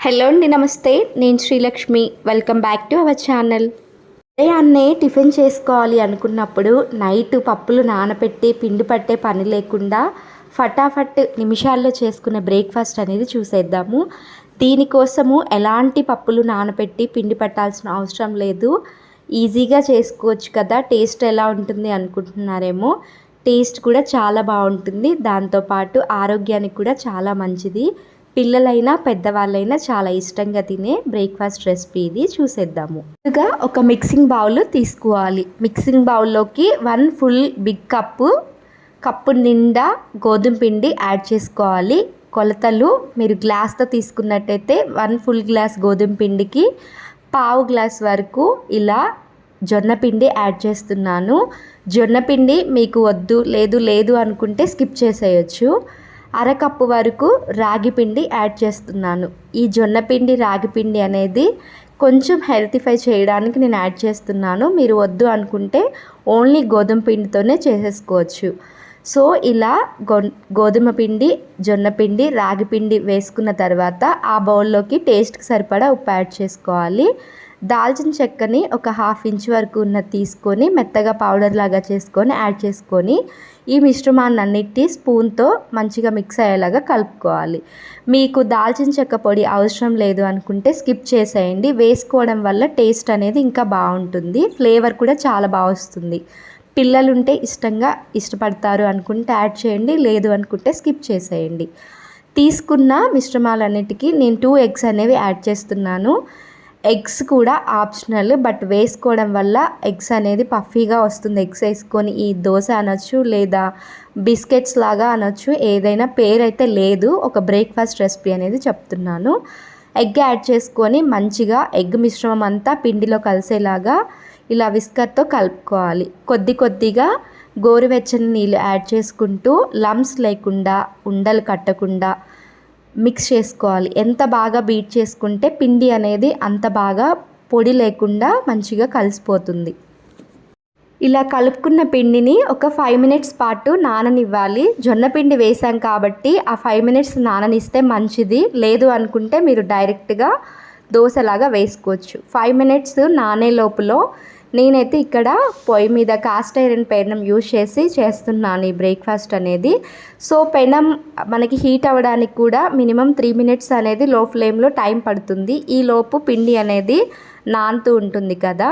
Hello అండి నమస్తే. నేను Srilakshmi. Welcome back to our channel ఉదయాన్నే టిఫిన్ చేసుకోవాలి అనుకున్నప్పుడు నైట్ పప్పులు నానబెట్టి పిండి పట్టే పని లేకుండా ఫటాఫట్ నిమిషాల్లో చేసుకునే బ్రేక్ఫాస్ట్ అనేది చూసేద్దాము. దీనికోసము ఎలాంటి పప్పులు నానబెట్టి పిండి పట్టాల్సిన అవసరం లేదు. ఈజీగా చేసుకోవచ్చు కదా టేస్ట్ ఎలా ఉంటుంది అనుకుంటున్నారేమో. టేస్ట్ కూడా చాలా బాగుంటుంది. దాంతోపాటు ఆరోగ్యానికి కూడా చాలా మంచిది. పిల్లలైనా పెద్దవాళ్ళైనా చాలా ఇష్టంగా తినే బ్రేక్ఫాస్ట్ రెసిపీ ఇది. చూసేద్దాము. ముందుగా ఒక మిక్సింగ్ బౌల్ తీసుకోవాలి. మిక్సింగ్ బౌల్లోకి one full big cup cup నిండా గోధుమ పిండి యాడ్ చేసుకోవాలి. కొలతలు మీరు గ్లాస్తో తీసుకున్నట్టయితే వన్ ఫుల్ గ్లాస్ గోధుమ పిండికి పావు గ్లాస్ వరకు ఇలా జొన్న పిండి యాడ్ చేస్తున్నాను. జొన్న పిండి మీకు వద్దు లేదు లేదు అనుకుంటే స్కిప్ చేసేయచ్చు. అరకప్పు వరకు రాగి పిండి యాడ్ చేస్తున్నాను. ఈ జొన్నపిండి రాగిపిండి రాగి పిండి అనేది కొంచెం హెల్తిఫై చేయడానికి నేను యాడ్ చేస్తున్నాను. మీరు వద్దు అనుకుంటే ఓన్లీ గోధుమ పిండితోనే చేసేసుకోవచ్చు. సో ఇలా గో గోధుమ పిండి జొన్న పిండి రాగి పిండి వేసుకున్న తర్వాత ఆ బౌల్లోకి టేస్ట్కి సరిపడా ఉప్పు యాడ్ చేసుకోవాలి. దాల్చిన చెక్కని ఒక హాఫ్ ఇంచ్ వరకు ఉన్న తీసుకొని మెత్తగా పౌడర్ లాగా చేసుకొని యాడ్ చేసుకొని ఈ మిశ్రమాన్ని అన్నిటి స్పూన్తో మంచిగా మిక్స్ అయ్యేలాగా కలుపుకోవాలి. మీకు దాల్చిన చెక్క పొడి అవసరం లేదు అనుకుంటే స్కిప్ చేసేయండి. వేసుకోవడం వల్ల టేస్ట్ అనేది ఇంకా బాగుంటుంది. ఫ్లేవర్ కూడా చాలా బాగా వస్తుంది. పిల్లలు ఉంటే ఇష్టంగా ఇష్టపడతారు అనుకుంటే యాడ్ చేయండి లేదు అనుకుంటే స్కిప్ చేసేయండి. తీసుకున్న మిశ్రమాలన్నిటికీ నేను టూ ఎగ్స్ అనేవి యాడ్ చేస్తున్నాను. ఎగ్స్ కూడా ఆప్షనల్ బట్ వేసుకోవడం వల్ల ఎగ్స్ అనేది పఫీగా వస్తుంది. ఎగ్స్ వేసుకొని ఈ దోశ అనొచ్చు లేదా బిస్కెట్స్ లాగా అనొచ్చు ఏదైనా పేరు అయితే లేదు. ఒక బ్రేక్ఫాస్ట్ రెసిపీ అనేది చెప్తున్నాను. ఎగ్ యాడ్ చేసుకొని మంచిగా ఎగ్ మిశ్రమం అంతా పిండిలో కలిసేలాగా ఇలా విస్కర్తో కలుపుకోవాలి. కొద్ది కొద్దిగా గోరువెచ్చని నీళ్ళు యాడ్ చేసుకుంటూ లమ్స్ లేకుండా ఉండలు కట్టకుండా మిక్స్ చేసుకోవాలి. ఎంత బాగా బీట్ చేసుకుంటే పిండి అనేది అంత బాగా పొడి లేకుండా మంచిగా కలిసిపోతుంది. ఇలా కలుపుకున్న పిండిని ఒక ఫైవ్ మినిట్స్ పాటు నాననివ్వాలి. జొన్న పిండి వేసాం కాబట్టి ఆ ఫైవ్ మినిట్స్ నాననిస్తే మంచిది. లేదు అనుకుంటే మీరు డైరెక్ట్గా దోశలాగా వేసుకోవచ్చు. ఫైవ్ మినిట్స్ నానే లోపల నేనైతే ఇక్కడ పొయ్యి మీద కాస్ట్ ఐరన్ పెనం యూజ్ చేసి చేస్తున్నాను ఈ బ్రేక్ఫాస్ట్ అనేది. సో పెనం మనకి హీట్ అవ్వడానికి కూడా మినిమం త్రీ మినిట్స్ అనేది లో ఫ్లేమ్లో టైం పడుతుంది. ఈ లోపు పిండి అనేది నానుతూ ఉంటుంది కదా.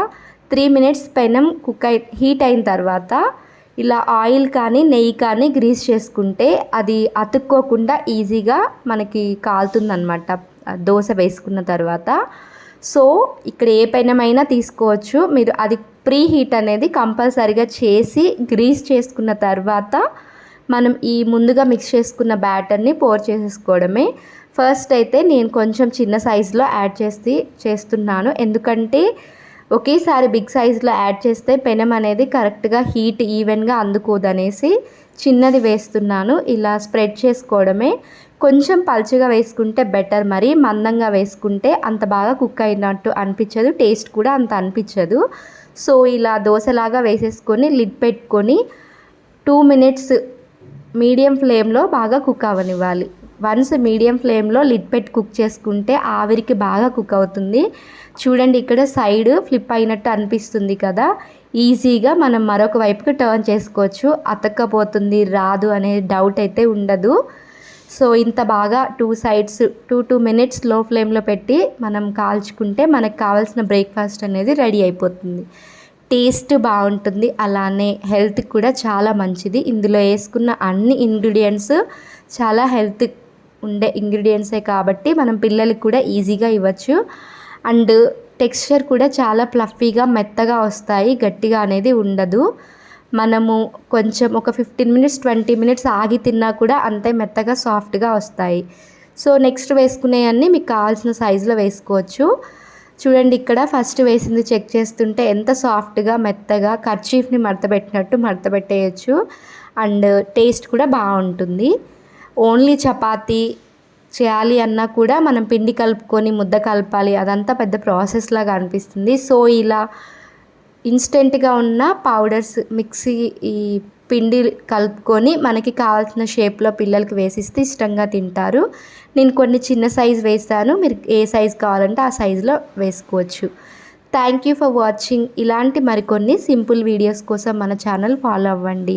త్రీ మినిట్స్ పెనం కుక్ అయి హీట్ అయిన తర్వాత ఇలా ఆయిల్ కానీ నెయ్యి కానీ గ్రీస్ చేసుకుంటే అది అతుక్కోకుండా ఈజీగా మనకి కాలుతుందనమాట దోశ వేసుకున్న తర్వాత. సో ఇక్కడ ఏ పెనమైనా తీసుకోవచ్చు. మీరు అది ప్రీ హీట్ అనేది కంపల్సరిగా చేసి గ్రీస్ చేసుకున్న తర్వాత మనం ఈ ముందుగా మిక్స్ చేసుకున్న బ్యాటర్ని పోర్ చేసేసుకోవడమే. ఫస్ట్ అయితే నేను కొంచెం చిన్న సైజులో యాడ్ చేసి చేస్తున్నాను. ఎందుకంటే ఒకేసారి బిగ్ సైజులో యాడ్ చేస్తే పెనం అనేది కరెక్ట్గా హీట్ ఈవెన్గా అందుకోదనేసి చిన్నది వేస్తున్నాను. ఇలా స్ప్రెడ్ చేసుకోవడమే. కొంచెం పలుచగా వేసుకుంటే బెటర్ మరి మందంగా వేసుకుంటే అంత బాగా కుక్ అయినట్టు అనిపించదు టేస్ట్ కూడా అంత అనిపించదు. సో ఇలా దోశలాగా వేసేసుకొని లిడ్ పెట్టుకొని టూ మినిట్స్ మీడియం ఫ్లేమ్లో బాగా కుక్ అవ్వనివ్వాలి వన్స్ మీడియం ఫ్లేమ్లో లిడ్ పెట్టి కుక్ చేసుకుంటే ఆవిరికి బాగా కుక్ అవుతుంది. చూడండి ఇక్కడ సైడ్ ఫ్లిప్ అయినట్టు అనిపిస్తుంది కదా. ఈజీగా మనం మరొక వైపుకి టర్న్ చేసుకోవచ్చు. అతక్కపోతుంది రాదు అనే డౌట్ అయితే ఉండదు. సో ఇంత బాగా టూ సైడ్స్ టూ టూ మినిట్స్లో ఫ్లేమ్లో పెట్టి మనం కాల్చుకుంటే మనకు కావాల్సిన బ్రేక్ఫాస్ట్ అనేది రెడీ అయిపోతుంది. టేస్ట్ బాగుంటుంది అలానే హెల్త్ కూడా చాలా మంచిది. ఇందులో వేసుకున్న అన్ని ఇంగ్రీడియంట్స్ చాలా హెల్త్ ఉండే ఇంగ్రీడియంట్సే కాబట్టి మనం పిల్లలకి కూడా ఈజీగా ఇవ్వచ్చు. అండ్ టెక్స్చర్ కూడా చాలా ఫ్లఫీగా మెత్తగా వస్తాయి గట్టిగా అనేది ఉండదు. మనము కొంచెం ఒక ఫిఫ్టీన్ మినిట్స్ ట్వంటీ మినిట్స్ ఆగి తిన్నా కూడా అంతే మెత్తగా సాఫ్ట్గా వస్తాయి. సో నెక్స్ట్ వేసుకునేవన్నీ మీకు కావాల్సిన సైజులో వేసుకోవచ్చు. చూడండి ఇక్కడ ఫస్ట్ వేసింది చెక్ చేస్తుంటే ఎంత సాఫ్ట్గా మెత్తగా కర్చీఫ్ని మడతపెట్టినట్టు మడతపెట్టేయచ్చు. అండ్ టేస్ట్ కూడా బాగుంటుంది. ఓన్లీ చపాతీ చేయాలి అన్నా కూడా మనం పిండి కలుపుకొని ముద్ద కలపాలి అదంతా పెద్ద ప్రాసెస్ లాగా అనిపిస్తుంది. సో ఇలా ఇన్స్టెంట్గా ఉన్న పౌడర్స్ మిక్సీ ఈ పిండి కలుపుకొని మనకి కావాల్సిన షేప్లో పిల్లలకి వేసిస్తే ఇష్టంగా తింటారు. నేను కొన్ని చిన్న సైజ్ వేస్తాను. మీరు ఏ సైజ్ కావాలంటే ఆ సైజులో వేసుకోవచ్చు. Thank you for watching. ఇలాంటి మరికొన్ని సింపుల్ వీడియోస్ కోసం మన ఛానల్ ఫాలో అవ్వండి.